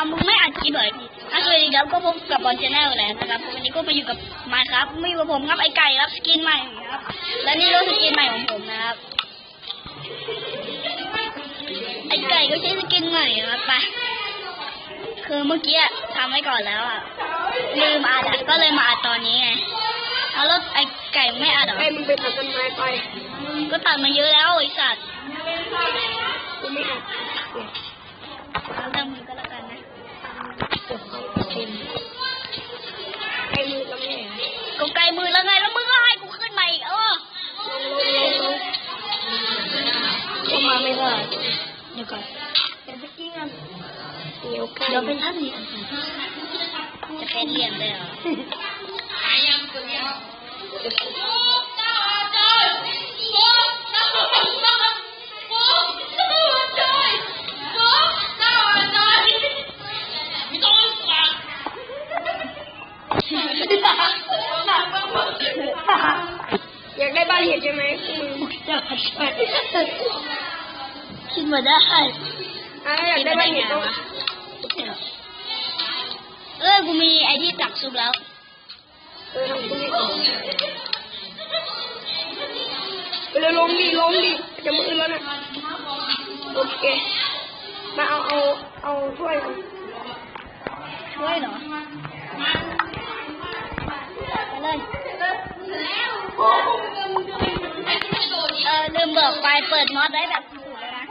เอามึงไม่อัดคลิปเลยอะสวัสดีครับก็พบกับบอลชาแนลแล้วนะครับวันนี้ก็มาอยู่กับมาครับไม่อยู่กับผมครับไอไก่ครับสกินใหม่ครับ และนี่ก็สกินใหม่ของผมนะครับ ไอไก่ก็ใช้สกินใหม่นะครับไป คือเมื่อกี้อะทำไว้ก่อนแล้วอะลืมอัดอะก็เลยมาอัดตอนนี้ไงเอาแล้วไอไก่ไม่อัดเหรอให้มึงไปตัดต้นไม้ไป ก็ตัดมาเยอะแล้วไอสัตว์กูไม่อัด ไกลมือแล้วไง แล้วมึงก็ให้กูขึ้นมาอีกเออลงลงลงลงเข้ามาไม่ได้ เดี๋ยวก่อนเป็นสกิ้งอะเดี๋ยวใกล้เดี๋ยวเป็นท่านนี้จะเป็นเหลี่ยมเลยเหรอากได้บ้านเห็ดใช่ไหมมึงจะช่วยคิดมาได้อะอยากได้บ้านเห็ดต้องเออกูมีไอที่ตักซุปแล้วเออทำกูไม่ออกเร็วลงดิลงดิจะมือแล้วนะโอเคมาเอาเอาเอาถ้วยมาช่วยเหรอไปเลย เออลืมบอกไปเปิดมอสได้แบบถูกเลยนะ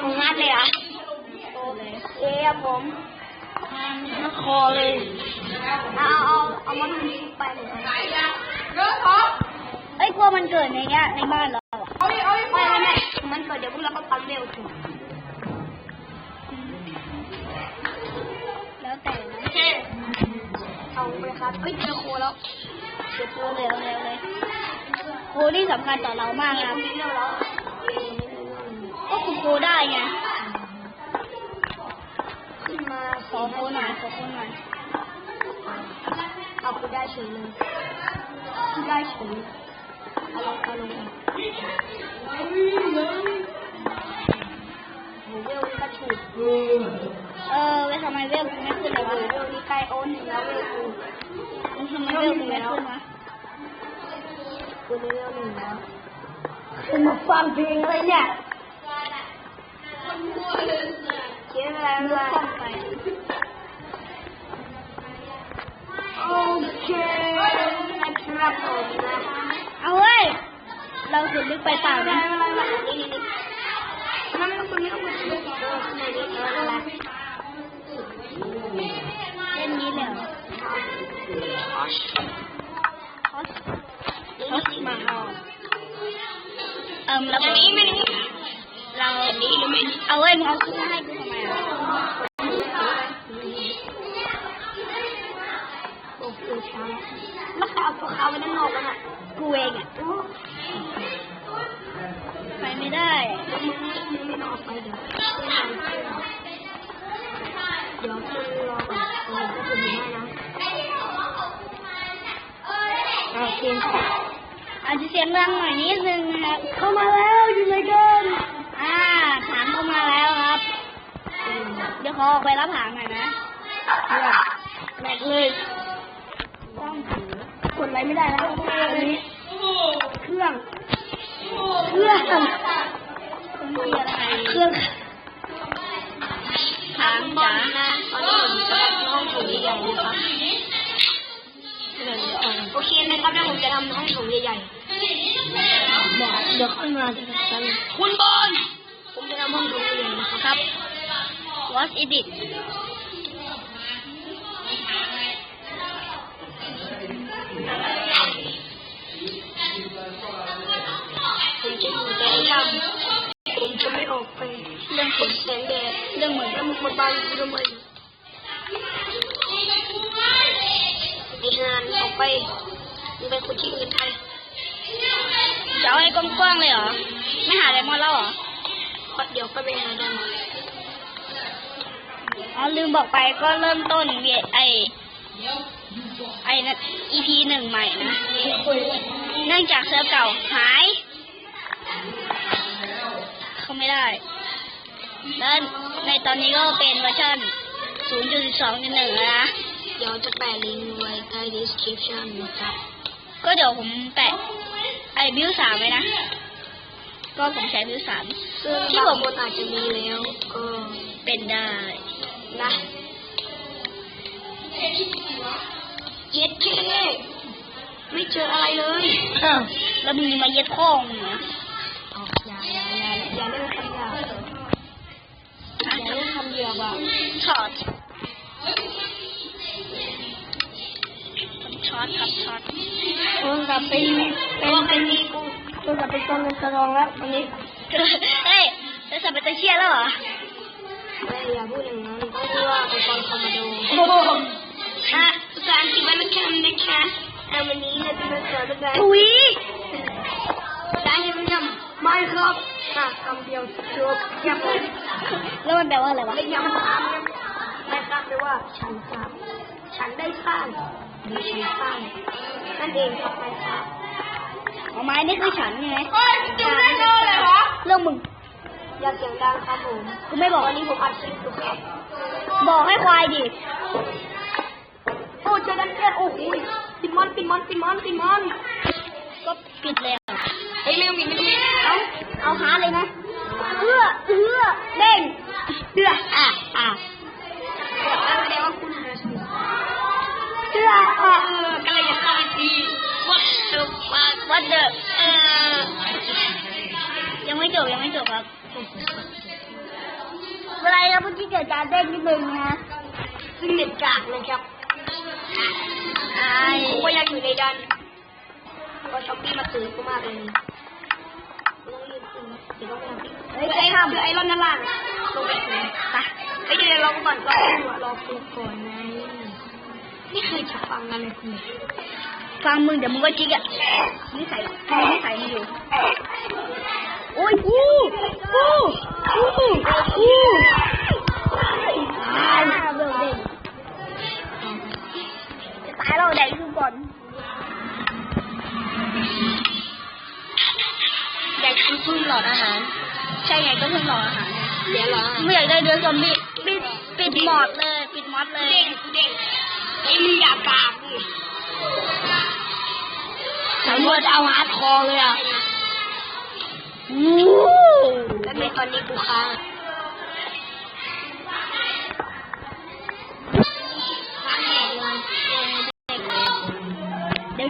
ของงัดเลยเหรอะเอ๊ะผมนักคอเลยเอาเอาเอามาทำนี้ไปเลยเอ้ยกลัวมันเกิดในเนี้ยในบ้านเราอะเอาดิเอาดิไม่ไม่ไม่มันเกิดเดี๋ยวพวกเราก็ปั๊มเร็วถึงแล้วแต่นะเอาไป ครับเฮ้ยเจอโคแล้วเก็บตัวเร็วเร็วเลยโคนี่สำคัญต่อเรามากนะครับเร็วแล้วก็คือโคได้ไงขึ้นมาขอโคหน่อยขอโคหน่อยเอาไปได้เฉยเลยได้เฉยเอาลงเอาลงโห เวลนี่ก็ถูกเออไปทำไมเวลกูไม่ขึ้นเลยวะเวลนี่ใกล้โอนถึงแล้วเวลกูมึงทำไมเวลกูไม่ขึ้นวะกูเวลหนึ่งแล้วคุณมาฟังเพลงอะไรเนี่ยเขียนอะไรเลือกมาช่องไปโอเคนะครับผมนะเอาเว้ยเราขุดลึกไปเปล่านะ นั่นคือนี่ก็คือเออข้างในนี้เอออะไรเล่นนี้เลยเหรอชคอสคอสมาเอาเอ่มเราอันนี้ไม่ได้เราเอาเว้ยมึงเอาขึ้นให้กูทำไมอะโอ้โหช้าแล้วใครเอาตัวขาไว้ด้านนอกกันอะกูเองอะ ไม่ได้องออกไปเดี๋ยวเดี๋ยวมึงรอก่อนคือมึงได้นะโอเคอาจจะเสียงดังหน่อยนิดนึงนะครับเข้ามาแล้วอยู่ไหนกันอ่าถามเข้ามาแล้วครับ เดี๋ยวขอออกไปรับหางหน่อยนะแหลกเลยต้องถือกดอะไรไม่ได้แล้วอันนี้ ไปมึงไปคุยที่อื่นไปจะเอาให้กว้างๆเลยเหรอ ไม่หาไดมอนด์แล้วเหรอเดี๋ยวก็ไปหาดันอ๋อลืมบอกไปก็เริ่มต้นเวียไอไอนะ EP หนึ่งใหม่นะ เนื่องจากเซิร์ฟเก่าหาย เข้าไม่ได้แล้วในตอนนี้ก็เป็นเวอร์ชันศูนย์จุดสิบสองจุดหนึ่งนะ เดี๋ยวจะแปะลิงก์ไว้ใต้ description นะครับก็เดี๋ยวผมแปะไอ้บิวสามไว้นะ ก็ผมใช้บิวสามซึ่งที่บางผมคนอาจจะมีแล้ว ก็เป็นได้นะเย็ดเคไม่เจออะไรเลยแล้วมีมาเย็ดข้องมึงนะอ๋ออย่าอย่าอย่าอย่าเล่นคำหยาบอย่าเล่นคำหยาบอะช็อต ช็อตครับช็อตเพิ่งกลับเป็นเป็นเป็นมีกูเพิ่งกลับเป็นต้นกระรองแล้ววันนี้เฮ้ยจะสับเป็นตะเชียแล้วเหรอไม่อย่าพูดอย่างนั้นต้องพูดว่าเป็นคนคอมมาโดโอ้โหอะภาษาอังกฤษวันละคำนะคะอะวันนี้เราจะมาสอนภาษาอุ้ยภาษาอังกฤษเป็นคำไม่ครับอะคำเดียวจบยังแล้วมันแปลว่าอะไรวะไม่ยังถามยังไม่ทราบเลว่าฉันครับ ฉันได้สร้าง หรือฉันสร้างนั่นเองครับไม่ทราบเอาไม้นี่คือฉันไงเฮ้ยจุดได้เลยเหรอเรื่องมึงอย่าเสียงดังครับผมกูไม่บอกวันนี้ผมอัดคลิปอยู่ครับบอกให้ควายดิโอ้เจอกันแค่โอ้โหปิดมอนปิดมอนปิดมอนปิดมอนก็ปิดเลยอะเฮ้ยไม่ต้องปิดไม่ต้องปิดเอาเอาหาเลยนะเอื้อเอื้อเด้งเอื้ออะอะ แสดงว่าคุณเรือชีวิต เอื้ออะ เออกำลังจะเข้าไปตีวัดเดอะ ฟักวัดเดอเออยังไม่จบยังไม่จบครับเวลาเราเมื่อกี้เกิดการเด้งนิดนึงนะซึ่งเน็ตกากนะครับไอ้ผมก็ยังอยู่ในดันก็ช้อปปี้มาซื้อกูมากเลยไม่ต้องรีบซื้อเดี๋ยวต้องไปทำที่เฮ้ยคือใครไอ้ทำคือไอ้รอนนั่นล่างลงไปซื้อไปไอ้เดี๋ยวรอกูก่อนรอกูรอกูก่อนไงไม่เคยจะฟังกันเลยคุณ ฟังมึงเดี๋ยวมึงก็จิกอะ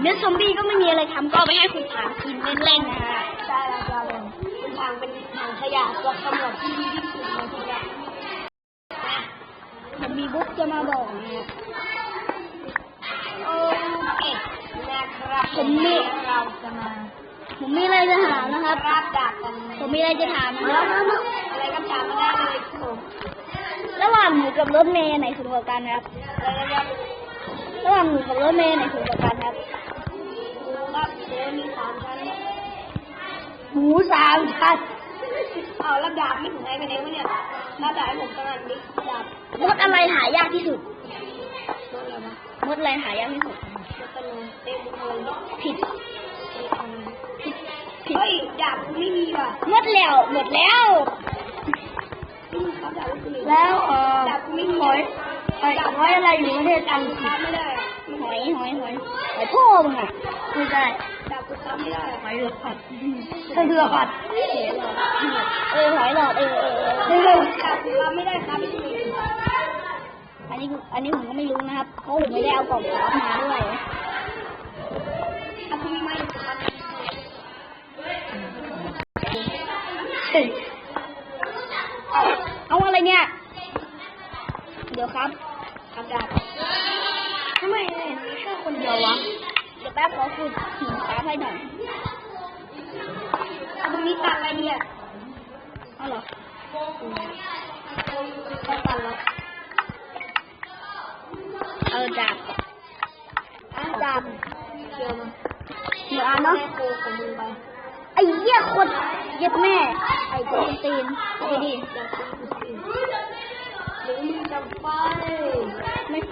เดี๋ยวเนื้อซอมบี้ก็ไม่มีอะไรทำก็เอาไปให้คุณถามคืนเล่นๆนะฮะได้แล้วจ้าเลยคุณทางเป็นทางขยะตัวตำรวจที่ดีที่สุดในขยะผมมีบุ๊กจะมาบอกนะฮะโอเคนะครับผมมีเราจะมาผมมีอะไรจะถามนะครับรับดาบกันผมมีอะไรจะถามนะครับอะไรก็ถามมาได้เลยครับผมระหว่างหนูกับรถเมย์ไหนสูงกว่ากันครับอะไรนะครับระหว่างหนูกับรถเมย์ไหนสูงกว่ากันครับดูครับ เดี๋ยวมีสามชั้นหมูสามชั้นเอาแล้วดาบไม่ถึงไหนไปไหนวะเนี่ยถ้าดาบให้ผมตั้งอันนี้ดาบมดอะไรหายากที่สุดโดนอะไรวะมดอะไรหายากที่สุดมันเป็นเต็มเลยเนาะผิดเต็มเลยผิดเฮ้ยดาบกูไม่มีว่ะหมดแล้วหมดแล้วไม่มีครับดาบกูไม่มีแล้วเออดาบกูไม่มีหอยหอยหอยอะไรอยู่ประเทศอังกฤครัษบไม่ได้อะหอยหอยหอยหอยพ่อมึงอะไม่ได้ ทำไม่ได้หอยเรือผัดใช่เรือผัดเออหอยหลอดเออเออเออเออดาบกูทำไม่ได้ครับ อันนี้อันนี้ผมก็ไม่รู้นะครับเพราะผมไม่ได้เอากล่องราฟมาด้วย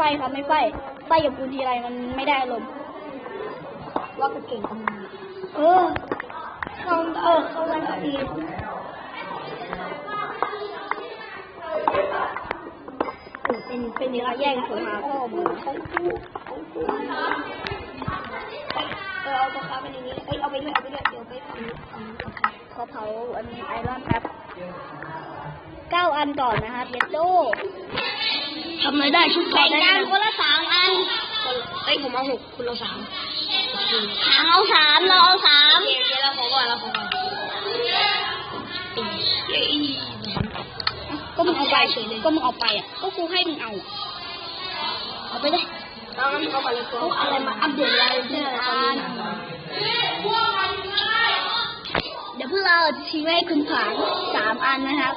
ไม่ไฟครับไม่ไฟไฟกับกูทีไรมันไม่ได้อารมณ์ว่ากูเก่งกว่ามึงเออเข้าเออเข้าวันก็ดีเป็นเป็นเนื้อแย่งสงหาพ่อมึงของกูของกูเออเอาปากกาไปในนี้เอ้ยเอาไปด้วยเอาไปด้วยเดี๋ยวไปทำทำกับขอเผาอันนี้ไอรอนครับเก้าอันก่อนนะครับเยดโด ทำอะไรได้ชุดแบ่งกันคนละสามอันเอ้ยผมเอาหกคุณเอาสามหางเอาสามเราเอาสามเดี๋ยวเดี๋ยวเราขอก่อนเราขอก่อนเอ้ยก็มึงเอาไปก็มึงเอาไปอะก็กูให้มึงเอาอะเอาไปเลยเรางั้นเอาก่อนเลยตัวอะไรมาอัปเดตอะไรเนี่ยตอนนี้เดี๋ยวพวกเราจะชี้ไว้ให้คุณผางสามอันนะครับ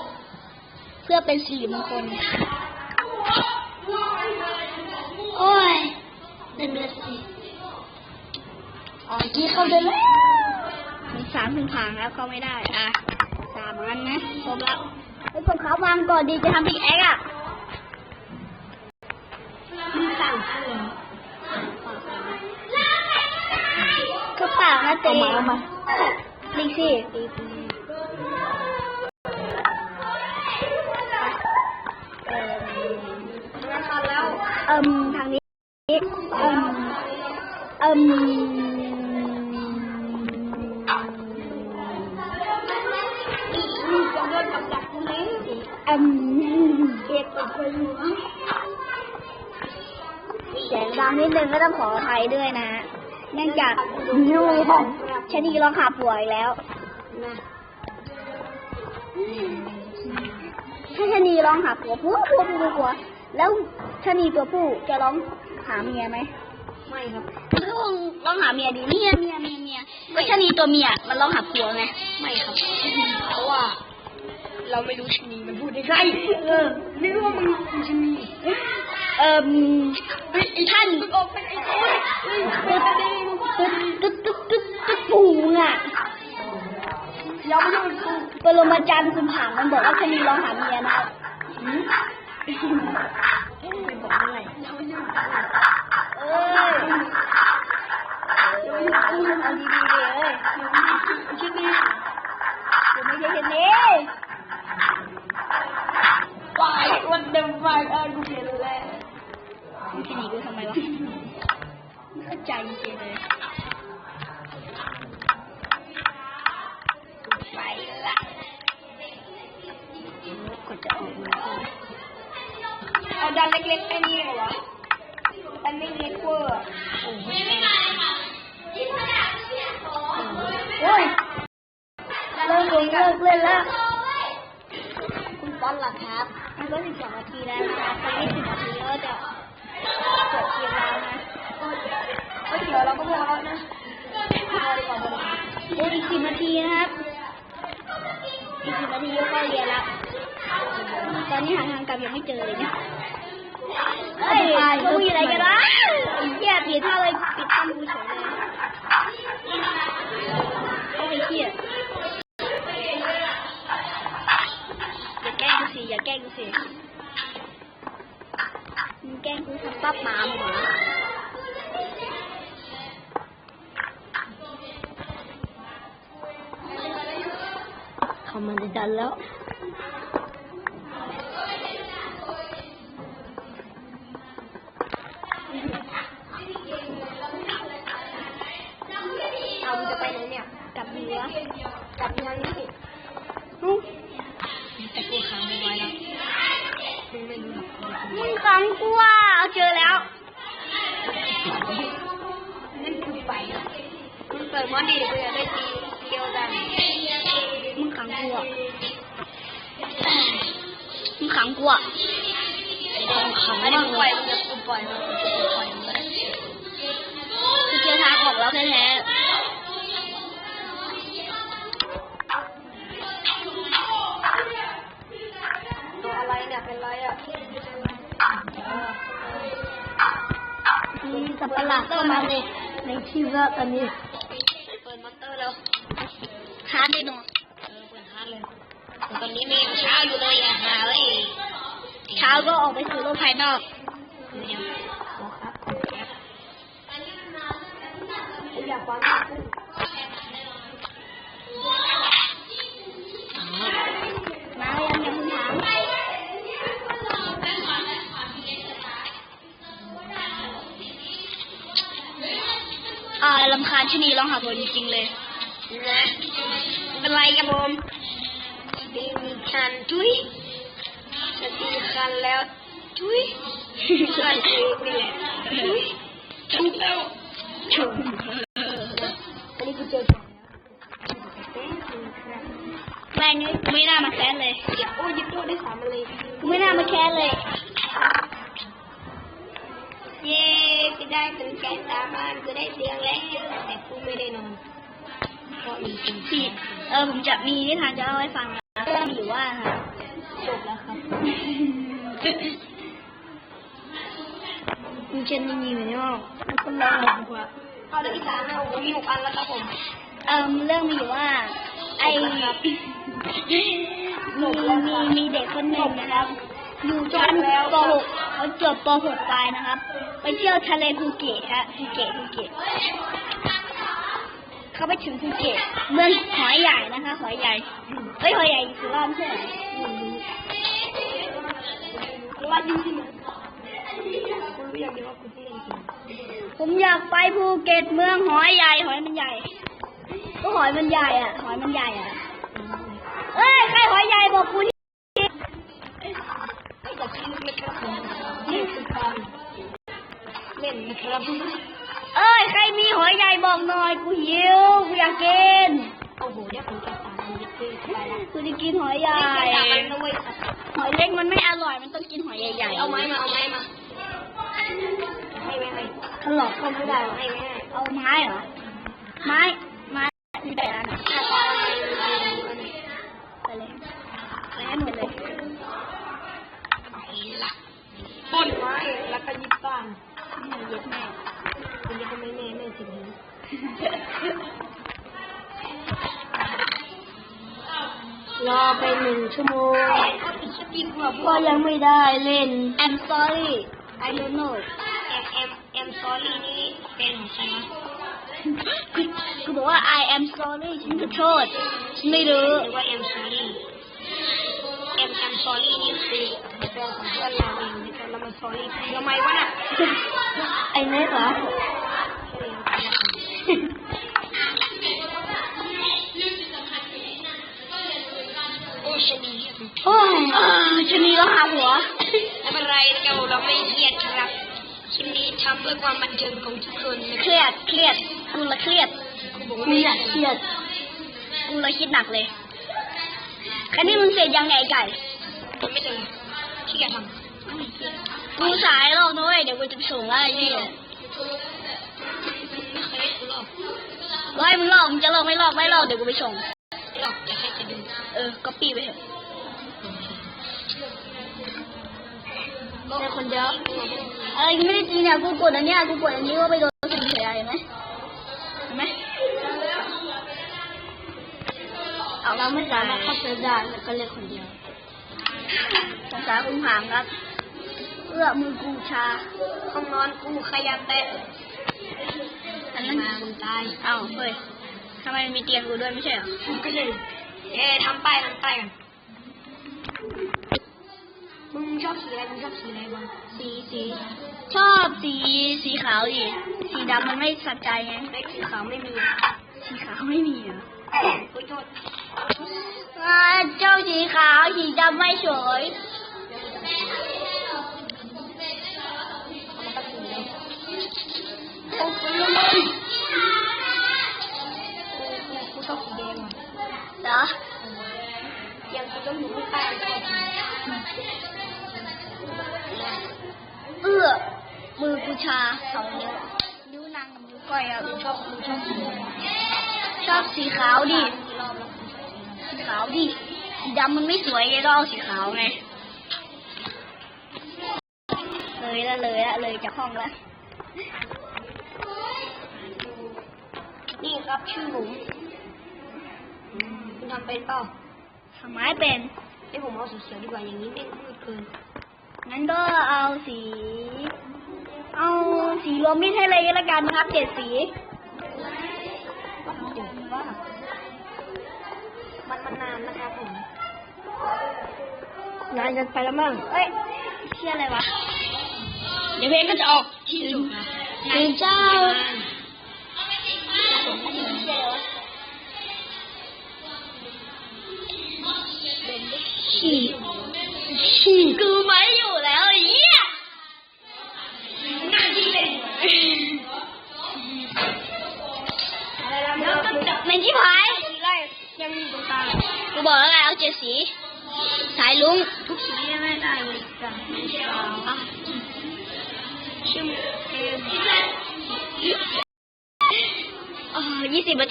เพื่อเป็นสิริมงคล โอ้ยเป็นเมสซี่อ๋อกี้เข้าได้แล้วมีสามถึงผางแล้วเข้าไม่ได้ อะสามอันนะครบแล้วไอ้คนขาววางก่อนดีจะทำพิกแอคอะมีสั่งเพื่อนก็เปล่านะเจ๊เอามาเอามาดีสิเอ่อราคาแล้วเอิ่มทางนี้เอิ่ม เอิ่มมีจะโดนกับดักตรงนี้เก็บกับไปอยู่เสียงดังนิดนึงก็ต้องขออภัยด้วยนะ เนื่องจากนู่ของชะนีร้องหาผัวอีแล้วถ้าชะนีร้องหาผัวผัวผัวผัวผัวแล้วชะนีตัวผู้จะร้องหาเมียไหม ไม่ครับมันก็ร้องหาเมียดีเมียเมียเมียเมียก็ชะนีตัวเมียมันร้องหาผัวไงไม่ครับเพราะว่า เราไม่รู้ชนีมันพูดยังไงเออไม่รู้ว่ามันมันชนีเอ่มท่านออกไปไอ้โอ้ยเฮ้ยเฮ้ยเฮ้ยตึ๊ดตึ๊ดตึ๊ดตึ๊ดตึ๊ดปูงอะอย่ามายุ่งกูปรมาจารย์คุณผางมันบอกว่าชะนีร้องหาเมียนะไม่บอกอะไร Oh. นล่ะครับมันก็สิบสองนาทีแล้วนะคะตอนนี้สิบนาทีแล้วจะจบเกมแล้วนะก็เดี๋ยวเราก็พอแล้วนะพอดีกว่าพอดีกว่าเดี๋ยวอีกสิบนาทีนะครับ อีกสิบนาทีก็เข้าเรียนแล้ว ตอนนี้หาทางกลับยังไม่เจอเลยเนี่ยเฮ้ยพวกมึงอยู่ไหนกันวะไอ้เหี้ยผิดท่าเลยปิดท่ากูเฉยเลยโอ้ยเหี้ย แกล้งกูสิมึงแกล้งกูทำปั๊บหมามึงเหรอเขามันจะดันแล้วเอาจะไปไหนเนี่ยกับเหนือกับยังนี่นุ๊กแต่กูค้างไม่ไว้แล้ว มึงขังกูอะเอาเจอแล้วนั่นคือไปมึงเปิดมอดีกูอยากได้ตีเดียวกันมึงขังกูอะมึงขังกูอะขังไม่ได้ปล่อยมึงจะกูปล่อยมึงกูปล่อยมึงก็ได้กูเจอทางออกแล้วแท้ตั สับประหลาดเข้ามาในในชีวิตตอนนี้เปิดมอเตอร์แล้วฮาร์ดเลยหนูเออเปิดฮาร์ดเลยตอนนี้มีเช้าอยู่เลยอะหาเลยเช้าก็ออกไปสู่โลกภายนอกเดี๋ยวบอกครับอยากฟังานชะนีร้องหาผัวจริงๆเลย นะเป็นไรครับผมดีมีคันจุ้ยจะตีคันแล้วจุ้ยคันเองนี่แหละจุ้ยถูกแล้วถูกอันนี้กูเจอก่อนแล้วแม่งนี่กูไม่น่ามาแค้นเลยเดี๋ยวโอ้ยยิบโทษได้สามมาเลยกูไม่น่ามาแค้นเลย ได้เป็นแกนตามบ้านกูได้เตียงแล้วแต่กูไม่ได้นอนเพราะมีคนพี่เออผมจะมีนิทานจะเล่าให้ฟังนะเรื่องมีอยู่ว่าฮะจบแล้วครับคุณเชนนี่มีไหมเนาะมันคนละหกว่าเอาเรื่องอีสานนะโอ้โหมีหกอันแล้วครับผมเออเรื่องมีอยู่ว่า ไอมีมีมีเด็กคนหนึ่งนะครับ อยู่ชั้นป .6 เขาจบป .6 ไปนะครับ ไปเที่ยวทะเลภูเก็ตฮะภูเก็ตภูเก็ตเขาไปถึงภูเก็ตเมืองหอยใหญ่นะคะ หอยใหญ่เฮ้ยหอยใหญ่คือว่าไม่ใช่เหรอว่าดีที่มันกูรู้อว่ากูที่เล่นจริงผมอยากไปภูเก็ตเมืองหอยใหญ่ หอยมันใหญ่ ก็หอยมันใหญ่อะ หอยมันใหญ่อะ เอ้ยใครหอยใหญ่บอกกูที่ให้กับชีวิต นะครับนี่คือการเล่นนะครับ เอ้ย ใครมีหอยใหญ่บอกหน่อย กูหิว กูอยากกิน โอ้โหเดี๋ยวผมจะตามมันจะกินกูจะกินหอยใหญ่ หอยเล็กมันไม่อร่อย มันต้องกินหอยใหญ่ๆ เอาไม้มา เอาไม้มาให้ไม่ให้ถลอกก็ไม่ได้ให้ไม่ให้เอาไม้เหรอ ไม้ ไม้มีแต่อันไหนหน้าตาอะ ย็ดแม่คุณจะไม่แน่ไม่ถึงรอไปหนึ่งชั่วโมงสตีกว่าก็ยังไม่ได้เล่น I'm sorry I don't know แอมแอมแอมซอรี่นี่เป็นของใครนะคือคือบอกว่า I am sorry ฉันขอโทษฉันไม่รู้หรือว่าแอมซอรี่แอมแอมซอรี่นี่คือแฟนของเพื่อนเรา เองแต่เรามาซอรี่ทำไมวะน่ะไอ้เน็ตเหรอโอ้ชนีโอ้ยเออชะนีร้องหาหัวไม่เป็นไรนะครับเราไม่เครียดครับคลิปนี้ทำเพื่อความบันเทิงของทุกคนนะเคครับรียดเครียดกูละเครียดกูบอกกูว่าไม่อยากเครียดกูละคิดหนักเลยแค่นี้มึงเสร็จยังไงไก่ไม่เจอที่แกท กูสายหรอกนุ้ยเดี๋ยวกูจะไปส่งแล้วไอ้นี่ำไม่เคยให้กูหรอกร้อยมึงลอกมึงจะลอกไม่ลอกไม่ลอกเดี๋ยวกูไปส่งหรอกจะให้จะดูเออก็ปีไปเถอะแต่คนเดียวเอ้ยไม่ได้จริงเนี่ยกูกดอันเนี้ยกูกดอันนี้ว่าไปโดนสิ่งเสียเห็นไหมเห็นไหมเอาเราไม่สามารถเข้าไปได้แล้วก็เล่นคนเดียวสงสารคุณหางครับ เอื้อมือกูชาห้องนอนกูขยับแตะอันนั้นมามึงตายเอ้าเฮ้ยทำไมมีเตียงกูด้วยไม่ใช่เหรอก็เลยเอ๊ะทำป้ายทำป้ายกันมึงชอบสีอะไรมึงชอบสีอะไรบ้างสีสีชอบสีสีขาวดิสีดำมันไม่สัใจไงเล็กสีขาวไม่มีสีขาวไม่มีเหรอโอ้ยโทษอ่าเจ้าสีขาวสีดำไม่สวย โอ้ยกูชอบสีแดงอะเหรอยังกูต้องอยู่ไม่ป้ายชอบสีเอื้อมือกูชาสองนิ้วนิ้วนางกับนิ้วก้อยอะกูชอบกูชอบสีชอบสีขาวดิสีขาวดิสีดำมันไม่สวยไงต้องเอาสีขาวไงเลยละเลยละเลยจากห้องละ นี่ครับชื่อผมคุณทำเป็นเปล่าทำไมเป็นไอ้ผมเอาสีเขียวดีกว่าอย่างนี้ไม่มืดเกินงั้นก็เอาสี เอาสีรวมมิตรให้เลยก็แล้วกันนะครับเจ็ดสีว่าเดี๋ยวว่ามันมันนานนะครับผมนานกันไปแล้วมั้งเอ้ยเชื่ออะไรวะ เดี๋ยวเพลงก็จะออกที่สุดนะถึงเจ้า เ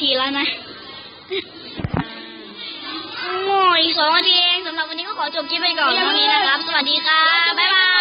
ทีแล้วนะโอ้ยอีกสองนาทีเองสำหรับวันนี้ก็ขอจบคลิปไปก่อนเท่านี้นะครับ สวัสดีครับบ๊ายบาย